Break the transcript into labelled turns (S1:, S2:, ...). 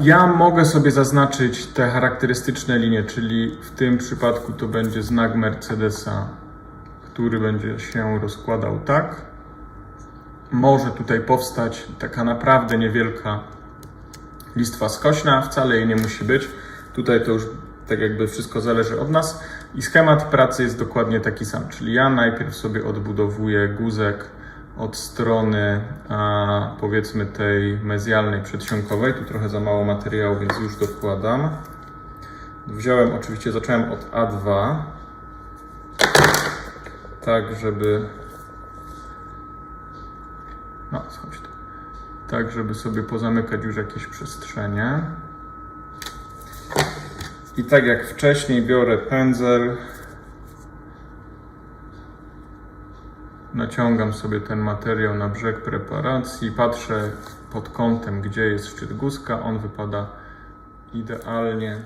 S1: Ja mogę sobie zaznaczyć te charakterystyczne linie, czyli w tym przypadku to będzie znak Mercedesa, który będzie się rozkładał tak. Może tutaj powstać taka naprawdę niewielka listwa skośna, wcale jej nie musi być. Tutaj to już tak jakby wszystko zależy od nas i schemat pracy jest dokładnie taki sam, czyli ja najpierw sobie odbudowuję guzek od strony a, powiedzmy tej mezjalnej przedsionkowej, tu trochę za mało materiału, więc już dokładam. Wziąłem oczywiście, zacząłem od A2 tak żeby no, schodź. Tak, żeby sobie pozamykać już jakieś przestrzenie. I tak jak wcześniej biorę pędzel, naciągam sobie ten materiał na brzeg preparacji, patrzę pod kątem, gdzie jest szczyt guzka, on wypada idealnie